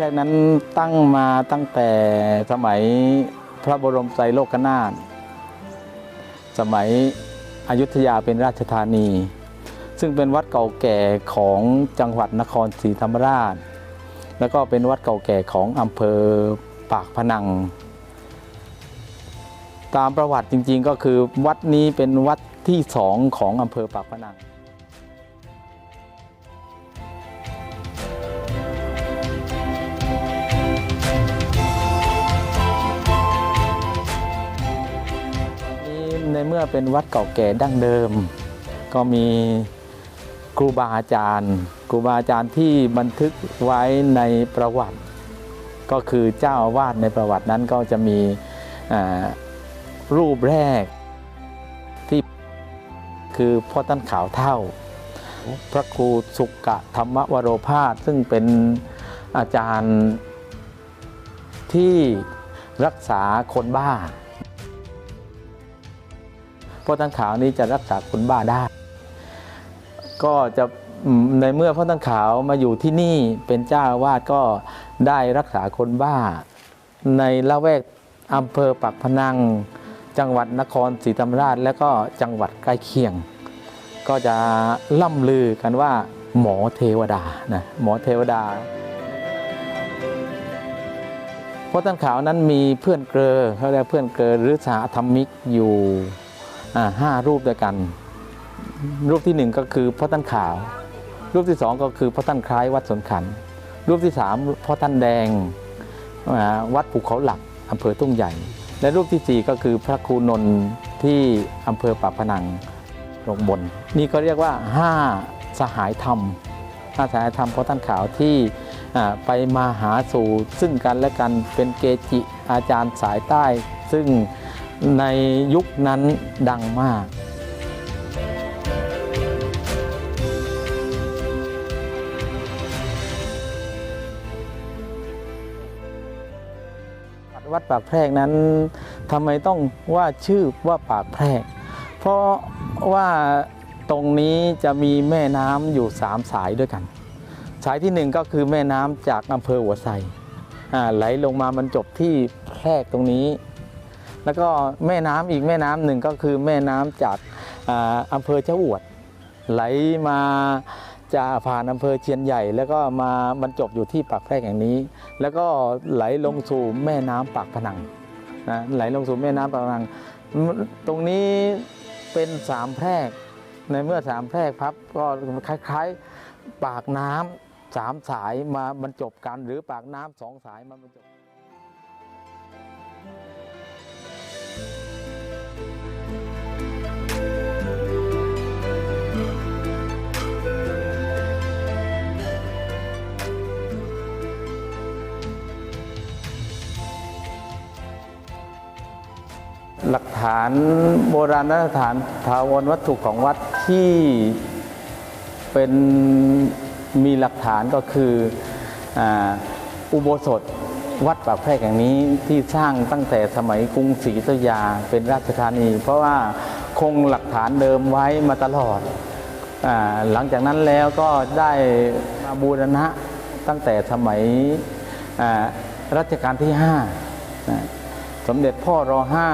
แรกนั้นตั้งมาตั้งแต่สมัยพระบรมไตรโลกนาถสมัยอยุธยาเป็นราชธานี ซึ่งเป็นวัดเก่าแก่ของจังหวัดนครศรีธรรมราช แล้วก็เป็นวัดเก่าแก่ของอำเภอปากพนัง ตามประวัติจริงๆก็คือวัดนี้เป็นวัดที่สองของอำเภอปากพนัง ในเมื่อเป็นวัดเก่าแก่ดั้งเดิม ก็มีครูบาอาจารย์ครูบาอาจารย์ที่บันทึกไว้ในประวัติ ก็คือเจ้าอาวาสในประวัตินั้นก็จะมีรูปแรกที่คือพ่อท่านขาวเท่า พระครูสุกะธรรมวโรพาสซึ่งเป็นอาจารย์ที่รักษาคนบ้า พ่อท่านขาวนี้จะรักษาคนบ้าได้ ก็จะในเมื่อพ่อท่านขาวมาอยู่ที่นี่เป็นเจ้าวาสก็ได้รักษาคนบ้า ในละแวกอำเภอปากพนัง จังหวัดนครศรีธรรมราช และก็จังหวัดใกล้เคียง ก็จะล่ำลือกันว่า หมอเทวดานะหมอเทวดาพราะท่านขาวนั้นมีเพื่อนเกลอเขาเรียกเพื่อนเกลอหรือสาธรรมิกอยู่ ห้ารูปด้วยกัน รูปที่หนึ่งก็คือพ่อท่านขาว รูปที่สองก็คือพ่อท่านคล้ายวัดสนขัน รูปที่สามพ่อท่านแดงวัดภูเขาหลักอำเภอทุ่งใหญ่ และรูปที่สี่ก็คือพระครูนนท์ที่อำเภอปากพนังลงบน นี่ก็เรียกว่าห้าสหายธรรมห้าสหายธรรมพ่อท่านขาวที่ไปมาหาสู่ซึ่งกันและกันเป็นเกจิอาจารย์สายใต้ ซึ่ง ในยุคนั้นดังมากวัดปากแพรกนั้นทำไมต้องว่าชื่อว่าปากแพรก เพราะว่าตรงนี้จะมีแม่น้ำอยู่สามสายด้วยกัน สายที่หนึ่งก็คือแม่น้ำจากอำเภอหัวไซไหลลงมามันจบที่แพรกตรงนี้ แล้วก็แม่น้ำอีกแม่น้ำหนึ่งก็คือแม่น้ำจากอ่าอำเภอเจ้าอวด ไหลมาจะผ่านอำเภอเชียนใหญ่ แล้วก็มาบรรจบอยู่ที่ปากแพรกแห่งนี้ แล้วก็ไหลลงสู่แม่น้ำปากพนังนะไหลลงสู่แม่น้ำปากพนัง ตรงนี้เป็นสามแพรกในเมื่อสามแพรกพับก็คล้ายๆปากน้ำสามสายมาบรรจบกันหรือปากน้ำสองสายมาบรรจบ หลักฐานโบราณสถานถาวรวัตถุของวัดที่เป็นมีหลักฐานก็คืออ,อุโบสถวัดปากแพรกแห่งนี้ที่สร้างตั้งแต่สมัยกรุงศรีอยุธยาเป็นราชธานี เพราะว่าคงหลักฐานเดิมไว้มาตลอดอหลังจากนั้นแล้วก็ได้มาบูรณะตั้งแต่สมัยรัชกาลที่ห้า มเด็จพ่อรอห้า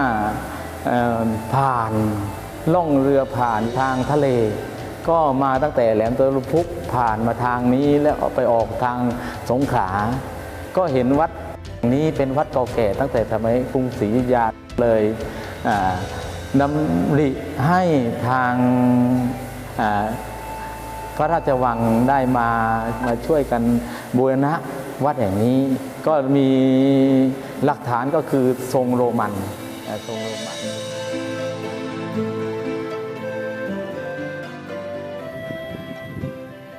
ผ่านล่องเรือผ่านทางทะเล ก็มาตั้งแต่แหลมตะลุพุกผ่านมาทางนี้แล้วไปออกทางสงขลาก็เห็นวัดนี้เป็นวัดเก่าแก่ตั้งแต่สมัยกรุงศรีอยุธยาเลยอ่านำริให้ทางพระราชวังได้มามาช่วยกันบูรณะวัดแห่งนี้ ก็มี หลักฐานก็คือทรงโรมันทรงโรมัน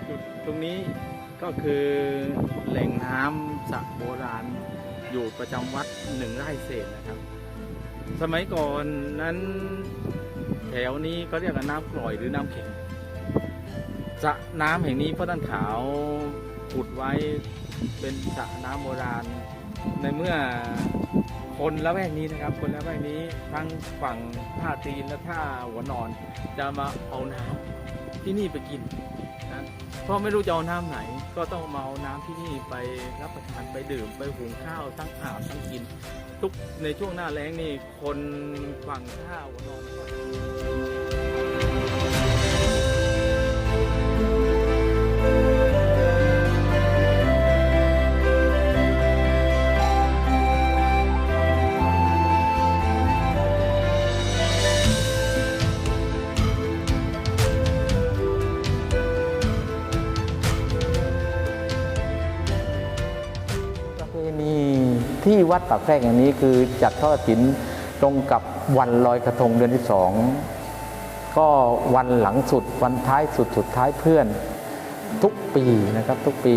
จุดตรงนี้ก็คือแหล่งน้ำสระโบราณอยู่ประจำวัดหนึ่งไร่เศษนะครับ สมัยก่อนนั้นแถวนี้ก็เรียกว่าน้ำกร่อยหรือน้ำเค็มสระน้ำแห่งนี้พ่อท่านขาวขุดไว้เป็นสระน้ำโบราณ ในเมื่อคนละแวกนี้นะครับ คนละแวกนี้ทั้งฝั่งท่าตีนและท่าหัวนอน จะมาเอาน้ำที่นี่ไปกินนะเพราะไม่รู้จะเอาน้ำไหน ก็ต้องมาเอาน้ำที่นี่ไปรับประทานไปดื่มไปหุงข้าวทั้งอาบทั้งกิน ทุกในช่วงหน้าแล้งนี่คนฝั่งข้าหัวนอน ที่วัดปากแพรกอย่างนี้คือจัดทอดถินตรงกับวันลอยกระทงเดือนที่สองก็วันหลังสุดวันท้ายสุดสุดท้ายเพื่อนทุกปีนะครับทุกปี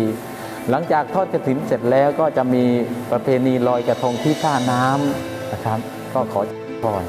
หลังจากทอดกระถินเสร็จแล้วก็จะมีประเพณีลอยกระทงที่ท่าน้ำนะครับ ก็ขอพร